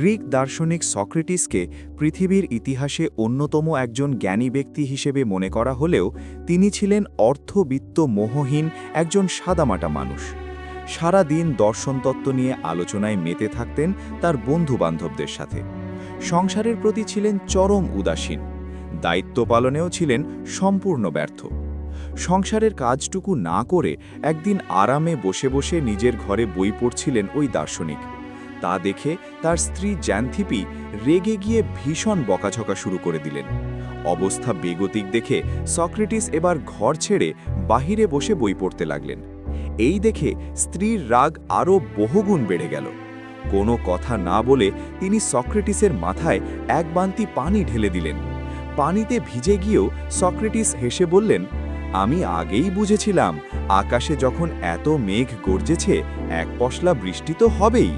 Greek দার্শনিক সক্রেটিসকে পৃথিবীর ইতিহাসে অন্যতম একজন জ্ঞানী ব্যক্তি হিসেবে মনে করা হলেও তিনি ছিলেন অর্থবিত্ত মোহহীন একজন সাদামাটা মানুষ। সারা দিন দর্শনতত্ত্ব নিয়ে আলোচনায় মেতে থাকতেন তার বন্ধুবান্ধবদের সাথে। সংসারের প্রতি ছিলেন চরম উদাসীন। দায়িত্ব পালনেও ছিলেন সম্পূর্ণ ব্যর্থ। সংসারের কাজটুকু না করে একদিন আরামে বসে বসে নিজের ঘরে বই পড়ছিলেন ওই দার্শনিক। তা দেখে তার স্ত্রী জ্যান্থিপি রেগে গিয়ে ভীষণ বকাঝকা শুরু করে দিলেন। অবস্থা বেগতিক দেখে সক্রেটিস এবার ঘর ছেড়ে বাহিরে বসে বই পড়তে লাগলেন। এই দেখে স্ত্রীর রাগ আরও বহুগুণ বেড়ে গেল। কোনো কথা না বলে তিনি সক্রেটিসের মাথায় এক বান্তি পানি ঢেলে দিলেন। পানিতে ভিজে গিয়েও সক্রেটিস হেসে বললেন, আমি আগেই বুঝেছিলাম, আকাশে যখন এত মেঘ গর্জেছে, এক পশলা বৃষ্টি তো হবেই।